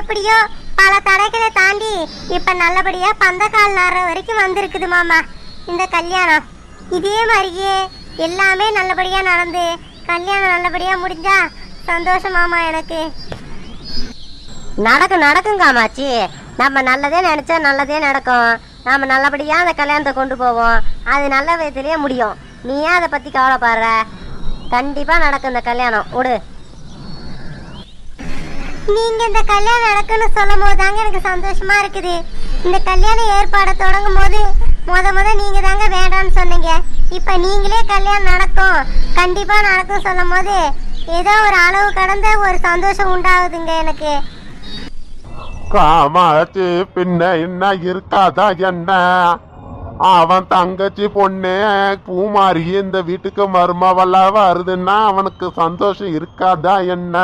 எப்படியோ பல தடைகளை தாண்டி இப்ப நல்லபடியா பந்தக்கால் நற வரைக்கும் வந்திருக்குது மாமா. இந்த கல்யாணம். இதே மாதிரியே எல்லாமே நல்லபடியா நடந்து கல்யாணம் நல்லபடியா முடிஞ்சா சந்தோஷம் மாமா எனக்கு. நடக்கும் நடக்கும் காமாச்சி நம்ம நல்லதே நினைச்சா நல்லதே நடக்கும். நாம நல்லபடியா அந்த கல்யாணத்தை கொண்டு போவோம். அது நல்ல விதத்திலேயே முடியும். நீயே அதை பத்தி கவலைப்படுற? கண்டிப்பா நடக்கும் இந்த கல்யாணம். விடு நீங்க இந்த கல்யாணம் நடக்குன்னு சொல்லும் போது தாங்க எனக்கு சந்தோஷமா இருக்குது. இந்த கல்யாண ஏற்பாடை தொடங்கும் போது முத முத நீங்க தாங்க வேண்டாம்னு சொன்னீங்க. இப்ப நீங்களே கல்யாணம் நடக்கும். கண்டிப்பா நடக்கும் சொல்லும் போது ஏதோ ஒரு அளவு கடந்த ஒரு சந்தோஷம் உண்டாகுதுங்க எனக்கு. காமாட்சி பின்ன என்ன இருக்காதா என்ன? அவன் தங்கச்சி பொண்ணு பூமாரி இந்த வீட்டுக்கு மருமவளா வருதுன்னா அவனுக்கு சந்தோஷம் இருக்காதா என்ன?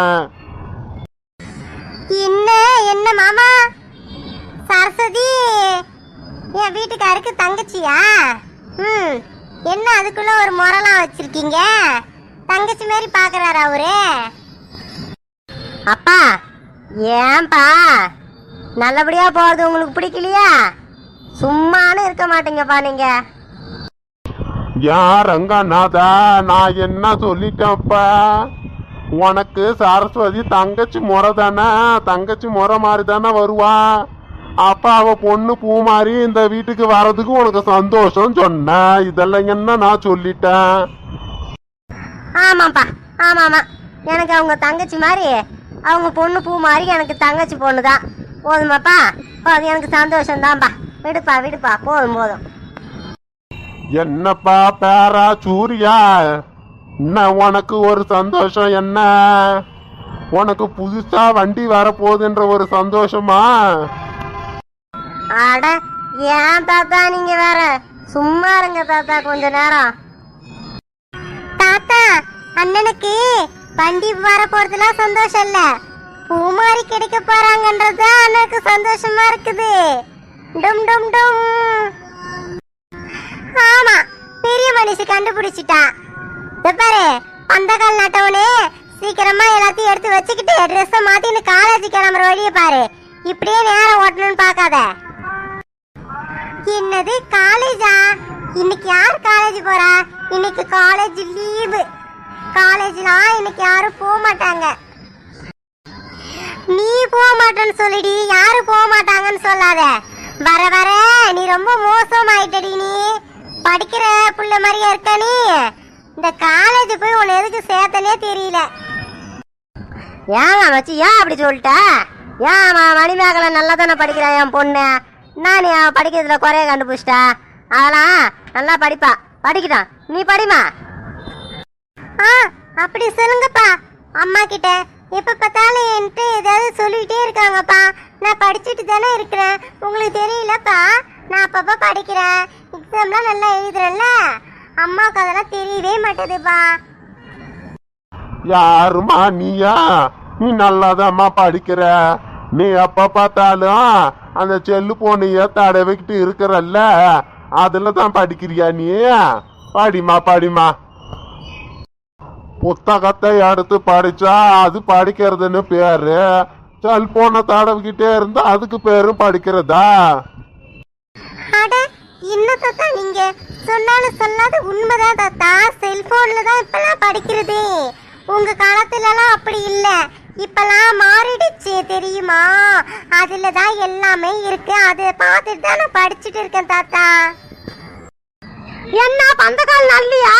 என்ன? என்ன மாமா? சரஸ்வதி என் வீட்டுக்காருக்கு தங்கச்சியா? ம் என்ன அதுக்குள்ள ஒரு முறலாம் வச்சிருக்கீங்க? தங்கச்சி மாதிரி பாக்குறாரு அவரு? அப்பா ஏன்பா? நல்லபடியா போறது உங்களுக்கு பிடிக்கலையா? சும்மானு இருக்க மாட்டீங்கப்பா நீங்க. யாரங்கநாதா நான் என்ன சொல்லிட்டேன்ப்பா? உனக்கு சரஸ்வதி தங்கச்சி முறை தானே தங்கச்சி முறை மாதிரி தானே வருவா? அப்ப அவ பொண்ணு பூ மாதிரி இந்த வீட்டுக்கு வர்றதுக்கு உனக்கு சந்தோஷம் சொன்னேன் இதெல்லாம் என்ன நான் சொல்லிட்டேன்? ஆமாப்பா ஆமாமா. எனக்கு அவங்க தங்கச்சி மாதிரி அவங்க பொண்ணு பூ மாதிரி எனக்கு தங்கச்சி பொண்ணு தான் போதுமாப்பா போதும் எனக்கு சந்தோஷம் தான்ப்பா விடுப்பா விடுப்பா போதும் போதும். என்னப்பா பேரா சூர்யா? என்ன உனக்கு ஒரு சந்தோஷம் என்ன? உனக்கு புதுசா வண்டி வரப்போகுதுன்ற ஒரு சந்தோஷமா? அட ஏன் தாத்தா நீங்க வேற? சும்மா இருங்க தாத்தா கொஞ்ச நேரம். தாத்தா அண்ணனுக்கு வண்டி வர போறதுலாம் சந்தோஷம் இல்ல. பூமாரி கிடைக்க போறாங்கன்றது அண்ணனுக்கு சந்தோஷமா இருக்குது. டும் டும் டும். ஆமா பெரிய மனுஷி கண்டுபிடிச்சிட்டான் பாரு அந்த கால் நட்டவனே சீக்கிரமா எல்லாத்தையும் எடுத்து வச்சுக்கிட்டு ட்ரெஸ்ஸை மாத்தின்னு காலேஜ் கிளம்புற வழியை பாரு. இப்படியே நேரம் ஓட்டணும்னு பார்க்காத. என்னது காலேஜா இன்னைக்கு யார் காலேஜ் போறா? இன்னைக்கு காலேஜ் லீவு காலேஜ்லாம் இன்னைக்கு யாரும் போக மாட்டாங்க நீ போக மாட்டேன்னு சொல்லிடி யாரும் போக மாட்டாங்கன்னு சொல்லாத. வர வர நீ ரொம்ப மோசமாயிட்டடி நீ. படிக்கிற புள்ள மாதிரியா இருக்க நீ. இந்த காலேஜ் போய் உன்னை எதுக்கு சேர்த்தனே தெரியல. ஏன் மச்சி ஏன் அப்படி சொல்லிட்ட? ஏன் மணிமேகலை நல்லா தானே படிக்கிறா என் பொண்ணு? நான் நீ படிக்கிறதுல குறைய கண்டுபிடிச்சிட்டா? அதெல்லாம் நல்லா படிப்பா. படிக்கிட்டான் நீ படிமா ஆ அப்படி சொல்லுங்கப்பா. அம்மா கிட்ட எப்ப பார்த்தாலும் என்கிட்ட ஏதாவது சொல்லிட்டே இருக்காங்கப்பா. நான் படிச்சுட்டு தானே இருக்கிறேன். உங்களுக்கு தெரியலப்பா. நான் அப்பப்போ படிக்கிறேன். எக்ஸாம்லாம் நல்லா எழுதுறேன்ல. அம்மாவுக்கு அதெல்லாம் தெரியவே மாட்டேதுப்பா. யாருமா நீயா? நீ நல்லாதாம்மா படிக்கிற. நீ எப்ப பார்த்தாலும் அந்த செல்லு போனைய தடவிக்கிட்டு இருக்கிறல்ல. அதுல தான் படிக்கிறியா நீ? படிமா படிமா புத்தகத்தை எடுத்து படிச்சா அது படிக்கிறதுன்னு பேரு. செல்போனை தடவிக்கிட்டே இருந்தா அதுக்கு பேரும் படிக்கிறதா? அட என்ன தாத்தா நீங்க? சொன்னாலும் சொல்லாத உண்மைதான் தாத்தா செல்போன்ல தான் இப்பெல்லாம் படிக்கிறது. உங்க காலத்துலலாம் அப்படி இல்லை. இப்பெல்லாம் மாறிடுச்சு தெரியுமா? அதுல தான் எல்லாமே இருக்கு. அதை பார்த்துட்டு தான் நான் படிச்சுட்டு இருக்கேன் தாத்தா. என்ன பந்தக்கால் நல்லியா?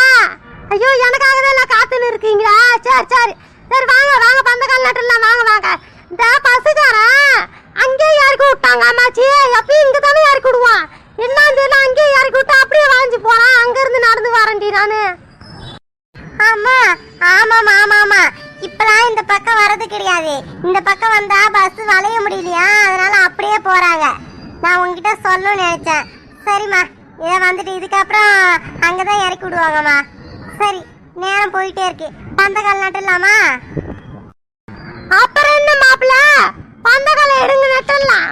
ஐயோ எனக்காக தான் காத்துன்னு இருக்கீங்களா? சரி சரி. சரி வாங்க வாங்க பந்தக்கால் நட்டுலாம் வாங்க வாங்க. இந்த பசுக்காரன் அங்கேயே இறக்கி விட்டாங்க அம்மாச்சி. எப்பயும் இங்கே தானே இறக்கி விடுவான்? என்னன்னு தெரியல அங்கேயே இறக்கி விட்டா அப்படியே வாங்கிச்சு போலாம் அங்க இருந்து நடந்து வரேன்டி நானு. ஆமா ஆமாமா ஆமாமா இப்பெல்லாம் இந்த பக்கம் வர்றது கிடையாது. இந்த பக்கம் வந்தா பஸ் வளைய முடியலையா? அதனால அப்படியே போறாங்க. நான் உங்ககிட்ட சொல்லணும்னு நினைச்சேன். சரிம்மா இதை வந்துட்டு இதுக்கப்புறம் அங்கதான் இறக்கி விடுவாங்கம்மா. சரி நேரம் போயிட்டே இருக்கு. பந்தக்கால் நட்டுலாமா அப்புறம் என்ன மாப்பிள்ள? பந்தக்கால எடுங்க நட்டலாம்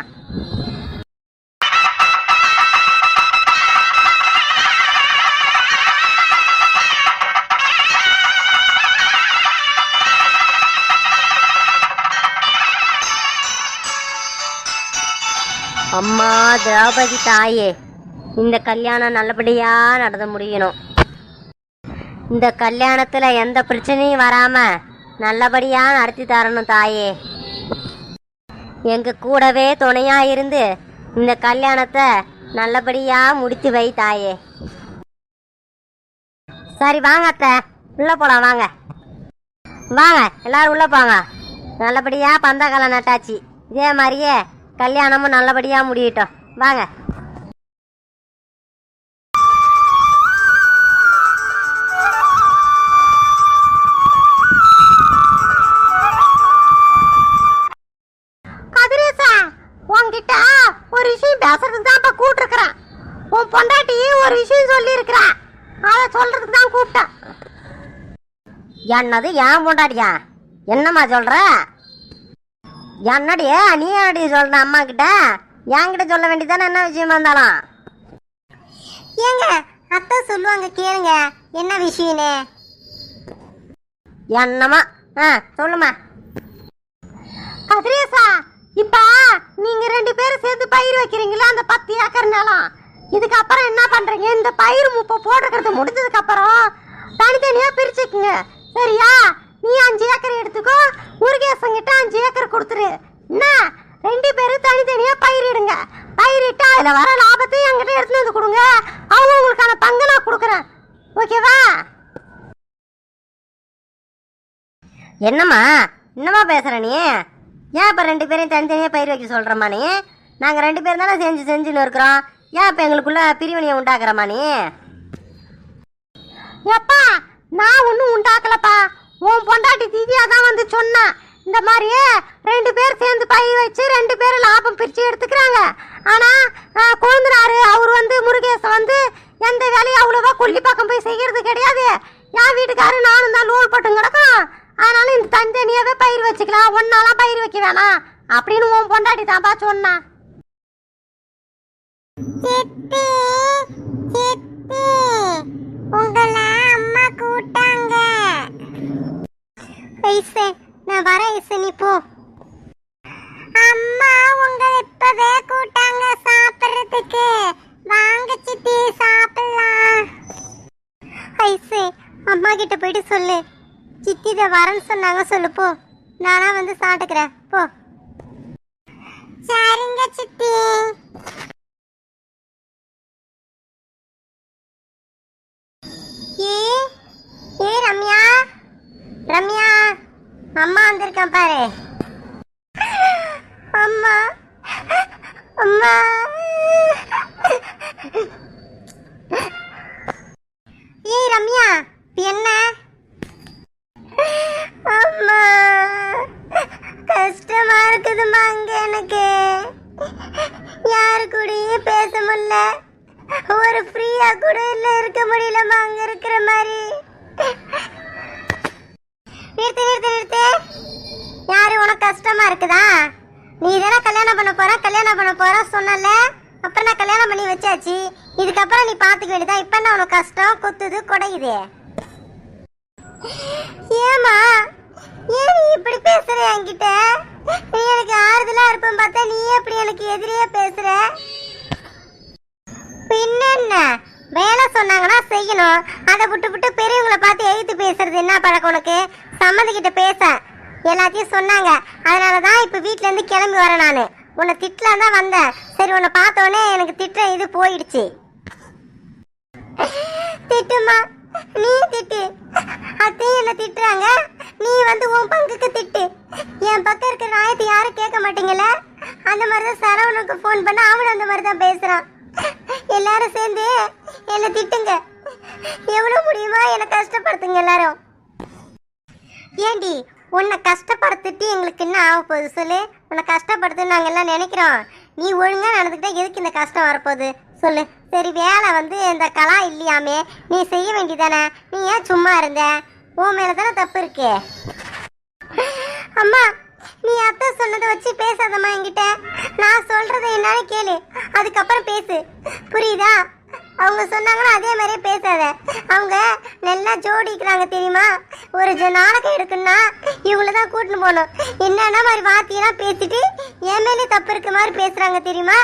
அம்மா திரௌபதி தாயே இந்த கல்யாணம் நல்லபடியா நடந்து முடியணும். இந்த கல்யாணத்துல எந்த பிரச்சனையும் வராம நல்லபடியா நடத்தி தரணும் தாயே. எங்க கூடவே துணையா இருந்து இந்த கல்யாணத்தை நல்லபடியா முடித்து வை தாயே. சரி வாங்க அத்தை. உள்ள போலாம் வாங்க. வாங்க எல்லாரும் உள்ள போங்க. நல்லபடியா பந்தகாலம் நட்டாச்சு. இதே மாதிரியே கல்யாணமும் நல்லபடியாக முடியட்டும். வாங்க. கதிரேசா உன்கிட்ட ஒரு விஷயம் பேசுறதுக்கு தான் இப்ப கூப்பிட்டுருக்கிறேன் உன் பொண்டாட்டி ஒரு விஷயம் சொல்லி அதை சொல்றதுக்கு தான் கூப்பிட்டேன். என்னது ஏன் பொண்டாட்டியா? என்னம்மா சொல்ற? என்னடி நீ என்னடி சொல்ற அம்மா கிட்ட என்கிட்ட சொல்ல வேண்டியதானே என்ன விஷயமா இருந்தாலும்? ஏங்க அத்தை சொல்லுவாங்க கேளுங்க என்ன விஷயம்னு? என்னம்மா ஆ சொல்லுமா. கதிரேசா இப்ப நீங்க ரெண்டு பேரும் சேர்ந்து பயிர் வைக்கிறீங்களா அந்த பத்து ஏக்கர் நிலம்? இதுக்கப்புறம் என்ன பண்றீங்க? இந்த பயிர் முப்ப போடுறது முடிஞ்சதுக்கு அப்புறம் தனித்தனியா பிரிச்சுக்குங்க. சரியா? நீ அஞ்சு ஏக்கர் எடுத்துக்கோ முருகேசன் கிட்ட அஞ்சு ஏக்கர் கொடுத்துரு. என்ன ரெண்டு பேரும் தனித்தனியா பயிரிடுங்க. பயிரிட்டு அதுல வர லாபத்தை என்கிட்ட எடுத்துன்னு வந்து கொடுங்க. அவங்க உங்களுக்கான பங்கு நான் கொடுக்குறேன். ஓகேவா? என்னம்மா என்னம்மா பேசுற நீ? ஏன் இப்போ ரெண்டு பேரையும் தனித்தனியாக பயிர் வைக்க சொல்கிறம்மா நீ? நாங்கள் ரெண்டு பேரும் தானே செஞ்சு செஞ்சுன்னு இருக்கிறோம். ஏன் இப்போ எங்களுக்குள்ள பிரிவினையை உண்டாக்குறம்மா நீ? எப்பா நான் ஒன்றும் உண்டாக்கலப்பா. உன் பொண்டாட்டி திவ்யா தான் வந்து சொன்னான் இந்த மாதிரியே ரெண்டு பேர் சேர்ந்து பயிர் வச்சு ரெண்டு பேரும் லாபம் பிரித்து எடுத்துக்கிறாங்க. ஆனால் ஆஹ், கொழுந்தனாரு அவர் வந்து முருகேசன் வந்து எந்த வேலையும் அவ்வளோவா கொல்லி பக்கம் போய் செய்கிறது கிடையாது. என் வீட்டுக்காரு நானும் தான் லோன் போட்டு கிடக்கும் அதனால இந்த தனித்தனியாகவே பயிர் வச்சுக்கலாம். ஒன்னாலாம் பயிர் வைக்க வேணாம். அப்படின்னு உன் பொண்டாட்டி தான்ப்பா சொன்னா. உங்களை கூட்டாங்க ஐசே நான் வரேன் ஐசே நீ போ. அம்மா உங்க இப்பவே கூட்டாங்க சாப்பிடுறதுக்கு. வாங்க சித்தி சாப்பிடலாம். ஐசே அம்மா கிட்ட போயிட்டு சொல்லு. சித்தி இதை வரேன்னு சொன்னாங்க சொல்லு போ. நானா வந்து சாப்பிட்டுக்கிறேன் போ. சரிங்க சித்தி. அம்மா வந்திருக்கான் பாரு. அம்மா. அம்மா. ஏய் ரம்யா என்ன? அம்மா. கஷ்டமா இருக்குதும்மா அங்க எனக்கு. யாரு கூடயும் பேச முடியல. ஒரு ஃப்ரீயா கூட இல்ல இருக்க முடியலம்மா அங்க இருக்கிற மாதிரி. நிறுத்து நிறுத்து நிறுத்து. யாரு உனக்கு கஷ்டமா இருக்குதா? நீ தானே கல்யாணம் பண்ண போற? கல்யாணம் பண்ண போற? சொன்னல அப்புறம் நான் கல்யாணம் பண்ணி வச்சாச்சு. இதுக்கப்புறம் நீ பாத்துக்க வேண்டியதா? இப்ப என்ன உனக்கு கஷ்டம்? குத்துது குடையுது. ஏமா ஏன் நீ இப்படி பேசுற என்கிட்ட? நீ எனக்கு ஆறுதலா இருப்பேன் பார்த்தா நீ எப்படி எனக்கு எதிரியே பேசுற? பின்னென்ன? வேலை சொன்னாங்கன்னா செய்யணும். அதை விட்டு விட்டு பெரியவங்களை பார்த்து எழுத்து பேசுறது என்ன பழக்கம் உனக்கு? சம்மந்திக்கிட்ட பேச. எல்லாத்தையும் சொன்னாங்க. அதனால தான் இப்போ வீட்ல இருந்து கிளம்பி வரேன் நான். உன்னை திட்டலாம் தான் வந்தேன். சரி உன்னை பார்த்தோன்னே எனக்கு திட்டுற இது போயிடுச்சு. திட்டுமா? நீ திட்டு. அத்தையும் என்ன திட்டுறாங்க? நீ வந்து உன் பங்குக்கு திட்டு. என் பக்கம் இருக்கிற நாயத்தை யாரும் கேட்க மாட்டீங்கல்ல? அந்த மாதிரி தான் சரவணுக்கு ஃபோன் பண்ண அவனும் அந்த மாதிரி தான் பேசுகிறான் எல்லாரும் சேர்ந்து என்னை திட்டுங்க. எவ்வளோ முடியுமா என்னை கஷ்டப்படுத்துங்க எல்லாரும்? ஏண்டி உன்னை கஷ்டப்படுத்திட்டு எங்களுக்கு என்ன ஆக போகுது சொல்லு? உன்னை கஷ்டப்படுத்து நாங்கள் எல்லாம் நினைக்கிறோம். நீ ஒழுங்காக நடந்துக்கிட்டா எதுக்கு இந்த கஷ்டம் வரப்போகுது? சொல்லு. சரி வேலை வந்து இந்த கலா இல்லையாமே? நீ செய்ய வேண்டியதானே? நீ ஏன் சும்மா இருந்த? உன் மேலே தானே தப்பு இருக்கு. அம்மா நீ அத்தை சொன்னதை வச்சு பேசாதம்மா என்கிட்ட. நான் சொல்றதை என்னன்னு கேளு. அதுக்கப்புறம் பேசு. புரியுதா? அவங்க சொன்னாங்கன்னா அதே மாதிரியே பேசாத. அவங்க நல்லா ஜோடிக்கிறாங்க தெரியுமா? ஒரு நாடகம் இருக்குன்னா இவங்கள தான் கூட்டின்னு போகணும். என்னென்ன மாதிரி வார்த்தையெல்லாம் பேசிட்டு என் மேலே தப்பு இருக்க மாதிரி பேசுகிறாங்க தெரியுமா?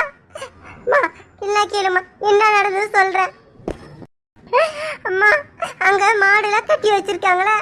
அம்மா இல்லை கேளுமா என்ன நடந்தது சொல்கிறேன் அம்மா அங்கே மாடுலாம் கட்டி வச்சிருக்காங்களே.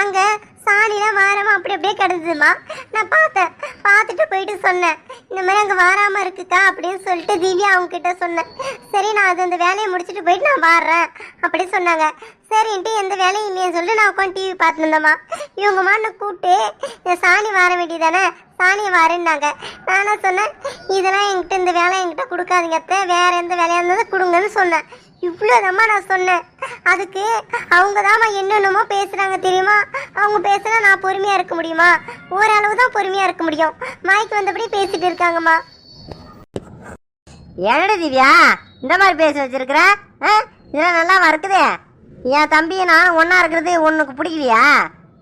அங்கே சாணிலாம் வாராமல் அப்படி அப்படியே கிடந்ததுமா. நான் பார்த்தேன். பார்த்துட்டு போயிட்டு சொன்னேன். இந்த மாதிரி அங்கே வாராமல் இருக்குக்கா அப்படின்னு சொல்லிட்டு திவ்யா அவங்க கிட்ட சொன்னேன். சரி நான் அது அந்த வேலையை முடிச்சுட்டு போயிட்டு நான் வாடுறேன் அப்படி சொன்னாங்க. சரின்ட்டு எந்த வேலையும் இல்லைன்னு சொல்லிட்டு நான் உட்காந்து டிவி பார்த்துருந்தேம்மா இவங்க மாட்டை கூப்பிட்டு இந்த சாணி வார வேண்டியதானே சாணியை வாரேன்னாங்க. நானும் சொன்னேன் இதெல்லாம் என்கிட்ட இந்த வேலை என்கிட்ட கொடுக்காதீங்க அத்தை. வேற எந்த வேலையாக இருந்தாலும் கொடுங்கன்னு சொன்னேன். இவ்வளோதாம்மா நான் சொன்னேன். அதுக்கு அவங்க தாம்மா என்னென்னமோ பேசுகிறாங்க தெரியுமா? அவங்க பேசுனா நான் பொறுமையாக இருக்க முடியுமா? ஓரளவு தான் பொறுமையாக இருக்க முடியும். மாய்க்கு வந்தபடி பேசிட்டு இருக்காங்கம்மா. என்னடி திவ்யா இந்த மாதிரி பேச வச்சிருக்கிற? ஆ? இதெல்லாம் நல்லா இருக்குதே என் தம்பியை நான் ஒன்றா இருக்கிறது உனக்கு பிடிக்கலையா?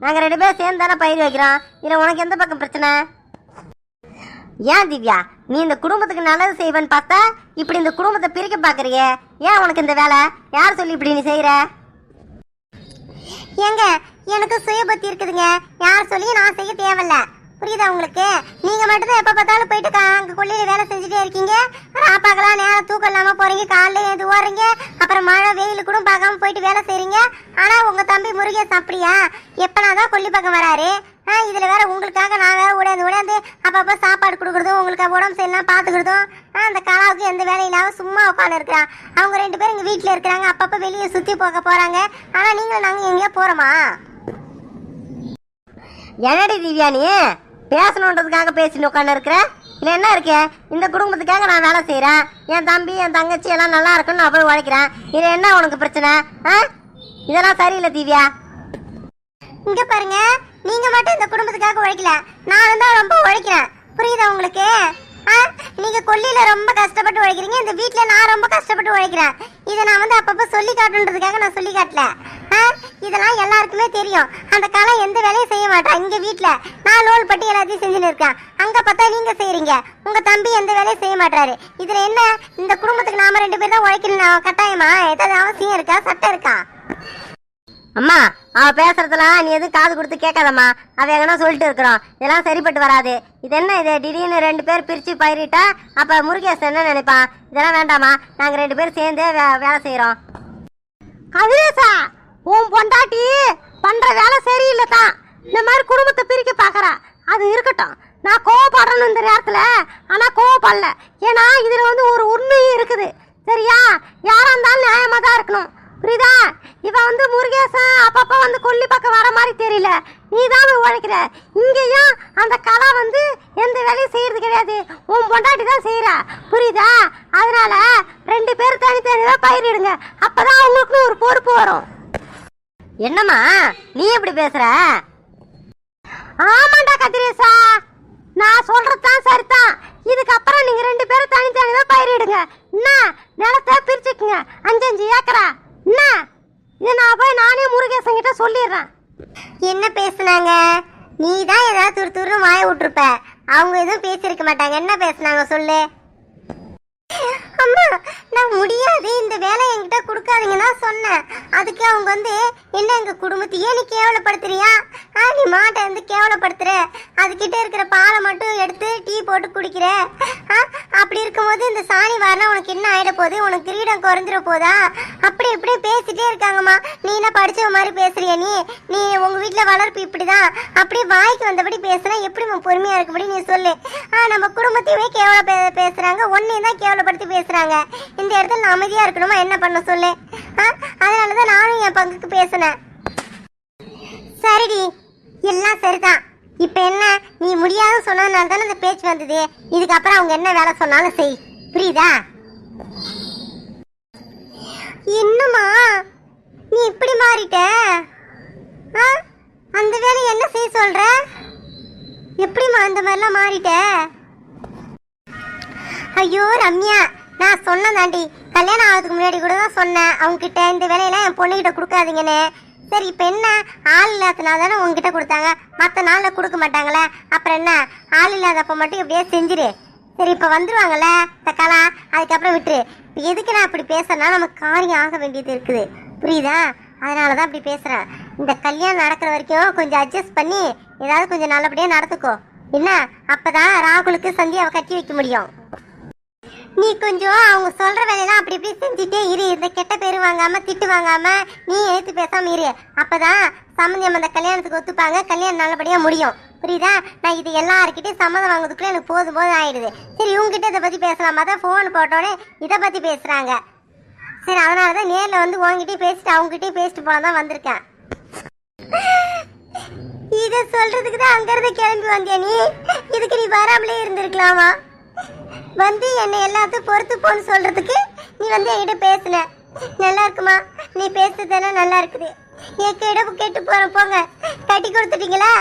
நாங்கள் ரெண்டு பேரும் சேர்ந்து தானே பயிர் வைக்கிறோம். இதில் உனக்கு எந்த பக்கம் பிரச்சனை? ஏன் திவ்யா? நீ இந்த குடும்பத்துக்கு நல்லது செய்வேன்னு பார்த்தா இப்படி இந்த குடும்பத்தை பிரிக்க பார்க்குறியே? ஏன் உனக்கு இந்த வேலை? யார் சொல்லி இப்படி நீ செய்கிற ஏங்க எனக்கு சுய புத்தி இருக்குதுங்க. யார் சொல்லியும் நான் செய்ய தேவையில்ல. புரியுதா உங்களுக்கு? நீங்க மட்டும் தான் எப்ப பார்த்தாலும் போயிட்டு அங்க கொள்ளையில வேலை செஞ்சுட்டே இருக்கீங்க. ராப்பாக்கெல்லாம் நேரம் தூக்கம் இல்லாம போறீங்க. காலைல எது ஓடுறீங்க. அப்புறம் மழை வெயில் கூட பார்க்காம போயிட்டு வேலை செய்றீங்க. ஆனா உங்க தம்பி முருகேஷ் அப்படியா? எப்பனாதான் கொல்லி பக்கம் வராரு. ஆ இதுல வேற உங்களுக்காக நான் வேற ஓடாந்து ஓடாந்து அப்பப்ப சாப்பாடு கொடுக்குறதும் உங்களுக்கு உடம்பு சரியில்லாம் பாத்துக்கிறதும் ஆ அந்த கலாவுக்கு எந்த வேலையும் இல்லாம சும்மா உட்காந்து இருக்கிறான் அவங்க ரெண்டு பேரும் இங்க வீட்டுல இருக்கிறாங்க அப்பப்ப வெளியே சுத்தி போக போறாங்க. ஆனா நீங்களும் நாங்க எங்கேயோ போறோமா? என்னடி திவ்யா நீ? பேசணுன்றதுக்காக பேசிட்டு உட்காந்து இருக்கிற? இல்லை என்ன இருக்கு? இந்த குடும்பத்துக்காக நான் வேலை செய்கிறேன் என் தம்பி என் தங்கச்சி எல்லாம் நல்லா இருக்குன்னு நான் போய் உழைக்கிறேன். இது என்ன உனக்கு பிரச்சனை? ஆ? இதெல்லாம் சரியில்லை திவ்யா. இங்க பாருங்க நீங்க மட்டும் இந்த குடும்பத்துக்காக உழைக்கல. நானும் தான் ரொம்ப உழைக்கிறேன். புரியுதா உங்களுக்கு? ஆ நீங்க கொல்லியில ரொம்ப கஷ்டப்பட்டு உழைக்கிறீங்க. இந்த வீட்ல நான் ரொம்ப கஷ்டப்பட்டு உழைக்கிறேன். இதை நான் வந்து அப்பப்ப சொல்லி காட்டுன்றதுக்காக நான் சொல்லி காட்டல. ஆ இதெல்லாம் எல்லாருக்குமே தெரியும். அந்த காலம் எந்த வேலையும் செய்ய மாட்டான் இங்க வீட்ல நான் லோல் பட்டி எல்லாத்தையும் செஞ்சுன்னு இருக்கேன். அங்க பார்த்தா நீங்க செய்யறீங்க உங்க தம்பி எந்த வேலையும் செய்ய மாட்டாரு இதுல என்ன? இந்த குடும்பத்துக்கு நாம ரெண்டு பேரும் தான் உழைக்கணும் கட்டாயமா? ஏதாவது அவசியம் இருக்கா? சட்டம் இருக்கா? அம்மா அவ பேசுறதெல்லாம் நீ எதுவும் காது கொடுத்து கேட்காதம்மா. அவ எங்கன்னா சொல்லிட்டு இருக்கிறோம். இதெல்லாம் சரிப்பட்டு வராது. இது என்ன இது? திடீர்னு ரெண்டு பேர் பிரிச்சு பயிரிட்டா அப்ப முருகேசன் என்ன நினைப்பான் இதெல்லாம் வேண்டாமா நாங்க ரெண்டு பேரும் சேர்ந்தே வே- வேலை செய்யறோம் கதிரேசா உன் பொண்டாட்டி பண்ற வேலை சரியில்லை தான் இந்த மாதிரி குடும்பத்தை பிரிக்க பாக்குறா. அது இருக்கட்டும். நான் கோவப்படணும் இந்த நேரத்துல. ஆனா கோவப்படல. ஏன்னா இதுல வந்து ஒரு உண்மையும் இருக்குது. சரியா? யாரா இருந்தாலும் நியாயமா தான் இருக்கணும். புரியுதா? இவ வந்து முருகேசன் அப்பப்ப வந்து கொல்லி பக்கம் வர மாதிரி தெரியல. நீ தான் உழைக்கிற. இங்கேயும் அந்த கலா வந்து எந்த வேலையும் செய்யறது கிடையாது. உன் பொண்டாட்டி தான் செய்கிறா புரியுதா? அதனால ரெண்டு பேரும் தனித்தனியாக பயிரிடுங்க. அப்பதான் உங்களுக்கு ஒரு பொறுப்பு வரும். என்னம்மா நீ எப்படி பேசுற? ஆமாண்டா கதிரேசா. நான் சொல்றதுதான் சரிதான். இதுக்கப்புறம் நீங்க ரெண்டு பேரும் தனித்தனியா பயிரிடுங்க. என்ன நிலத்தை பிரிச்சுக்குங்க. அஞ்சு அஞ்சு ஏக்கரா. என்ன? இதை நான் போய் நானே முருகேசன் கிட்ட சொல்லிடுறேன். என்ன பேசுனாங்க? நீ தான் ஏதாவது துரு துரு வாய விட்டுருப்ப. அவங்க எதுவும் பேசியிருக்க மாட்டாங்க. என்ன பேசுனாங்க சொல்லு. அம்மா நான் முடியாது. இந்த வேலை என்கிட்ட கொடுக்காதீங்கன்னு தான் சொன்னேன். அதுக்கு அவங்க வந்து என்ன எங்க குடும்பத்தையே நீ கேவலப்படுத்துறியா? ஆ நீ மாட்டை வந்து கேவலப்படுத்துற. அதுகிட்ட இருக்கிற பாலை மட்டும் எடுத்து டீ போட்டு குடிக்கிற. ஆ அப்படி இருக்கும்போது இந்த சாணி வாரினா உனக்கு என்ன ஆயிட போகுது? உனக்கு கிரீடம் குறைஞ்சிட போதா? அப்படி இப்படி பேசிட்டே இருக்காங்கம்மா. நீ என்ன படிச்ச மாதிரி பேசுறிய நீ? நீ உங்க வீட்டில் வளர்ப்பு இப்படிதான். அப்படி வாய்க்கு வந்தபடி பேசுனா எப்படி பொறுமையா இருக்கும்படி நீ சொல்லு. ஆ நம்ம குடும்பத்தையுமே கேவல பே- பேசுறாங்க. ஒன்னையும் தான் கேவலப்படுத்தி பேசுறாங்க. இந்த இடத்துல நான் அமைதியா இருக்கணுமா? என்ன பண்ண சொல்லு? ஆ அதனாலதான் என் பங்குக்கு பேசினேன் சரிடி எல்லாம் சரிதான். இப்ப என்ன நீ முடியாத சொன்னதுனால தானே இந்த பேச்சு வந்தது. இதுக்கப்புறம் அவங்க என்ன வேலை சொன்னாலும் செய். புரியுதா? என்னம்மா நீ இப்படி மாறிட்ட? அந்த வேலை என்ன செய்ய சொல்ற? எப்படிம்மா அந்த மாதிரிலாம் மாறிட்ட? ஐயோ ரம்யா நான் சொன்னதாண்டி கல்யாணம் ஆகிறதுக்கு முன்னாடி கூட தான் சொன்னேன். அவங்ககிட்ட இந்த வேலையெல்லாம் என் பொண்ணுகிட்ட கொடுக்காதீங்கன்னு. சரி இப்போ என்ன? ஆள் இல்லாதனால தானே உங்ககிட்ட கொடுத்தாங்க. மற்ற நாளில் கொடுக்க மாட்டாங்களே. அப்புறம் என்ன? ஆள் இல்லாதப்ப மட்டும் இப்படியே செஞ்சிரு. சரி இப்போ வந்துடுவாங்கல்ல தக்காளா? அதுக்கப்புறம் விட்டுரு. இப்போ எதுக்கு நான் அப்படி பேசுறேன்னா நமக்கு காரியம் ஆக வேண்டியது இருக்குது. புரியுதா? அதனால தான் அப்படி பேசுகிறேன் இந்த கல்யாணம் நடக்கிற வரைக்கும் கொஞ்சம் அட்ஜஸ்ட் பண்ணி ஏதாவது கொஞ்சம் நல்லபடியாக நடத்துக்கோ என்ன? அப்போ தான் ராகுலுக்கு சந்தியாவை கட்டி வைக்க முடியும். நீ கொஞ்சம் அவங்க சொல்ற வேலையெல்லாம் அப்படி இப்படி செஞ்சுட்டே இரு. இந்த கெட்ட பேர் வாங்காம திட்டு வாங்காம நீ எடுத்து பேசாம இரு. அப்பதான் சம்மந்தம் அந்த கல்யாணத்துக்கு ஒத்துப்பாங்க. கல்யாணம் நல்லபடியா முடியும். புரியுதா? நான் இது எல்லாருக்கிட்டையும் சம்மதம் வாங்குறதுக்குள்ள எனக்கு போதும் போதும் ஆயிடுது. சரி உங்ககிட்ட இதை பத்தி பேசலாமா? தான் ஃபோன் போட்டோடனே இதை பத்தி பேசுறாங்க. சரி அதனால தான் நேரில் வந்து உங்ககிட்டயும் பேசிட்டு அவங்ககிட்டயும் பேசிட்டு போல தான் வந்திருக்கேன். இதை சொல்றதுக்கு தான் அங்கிருந்து கிளம்பி வந்தியா நீ? இதுக்கு நீ வராமலே இருந்திருக்கலாமா? வந்து என்னை எல்லாத்தையும் பொறுத்து போன்னு சொல்றதுக்கு நீ வந்து என்கிட்ட பேசின. நல்லா இருக்குமா? நீ பேசுறதெல்லாம் நல்லா இருக்குது. என் கிட்ட கெட்டு போறேன் போங்க. கட்டி கொடுத்துட்டீங்களா?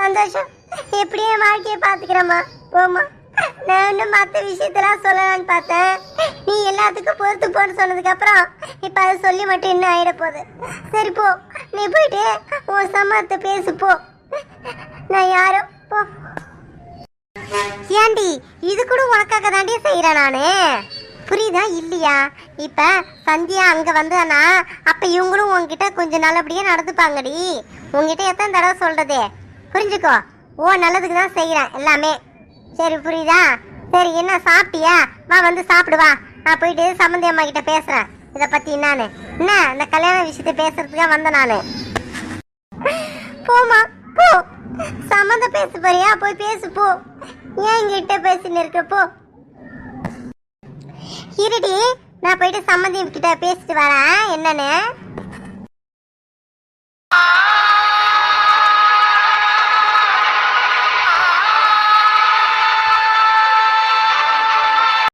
சந்தோஷம். எப்படியே வாழ்க்கையை பாத்துக்கிறேம்மா போமா நான் இன்னும் மற்ற விஷயத்தெல்லாம் சொல்லலாம்னு பார்த்தேன். நீ எல்லாத்துக்கும் பொறுத்து போன்னு சொன்னதுக்கப்புறம் இப்போ அதை சொல்லி மட்டும் இன்னும் ஆகிட போகுது. சரி போ. நீ போயிட்டு உன் சம்மதத்தை பேசு போ. நான் யாரும் போ. ஏண்டி இது கூட உனக்காக தாண்டி செய்யறேன் நான்? புரியுதா இல்லையா? இப்ப சந்தியா அங்க வந்தானா அப்ப இவங்களும் உன்கிட்ட கொஞ்சம் நல்லபடியாக நடந்துப்பாங்கடி. உன்கிட்ட எத்தனை தடவை சொல்றதே? புரிஞ்சுக்கோ. ஓ நல்லதுக்கு தான் செய்யறேன் எல்லாமே. சரி புரியுதா? சரி என்ன சாப்பிட்டியா? வா வந்து சாப்பிடு வா. நான் போயிட்டு சம்மந்தி அம்மா கிட்ட பேசுறேன். இதை பத்தி என்னான்னு. என்ன இந்த கல்யாண விஷயத்தை பேசுறதுக்காக வந்தேன் நானு? போமா போ. சம்மந்த பேச போறியா? போய் பேசு போ. ஏன் என்கிட்ட பேசின்னு இருக்கப்போ இருடி நான் போயிட்டு சம்மந்தி கிட்ட பேசிட்டு வரேன். என்னன்னு?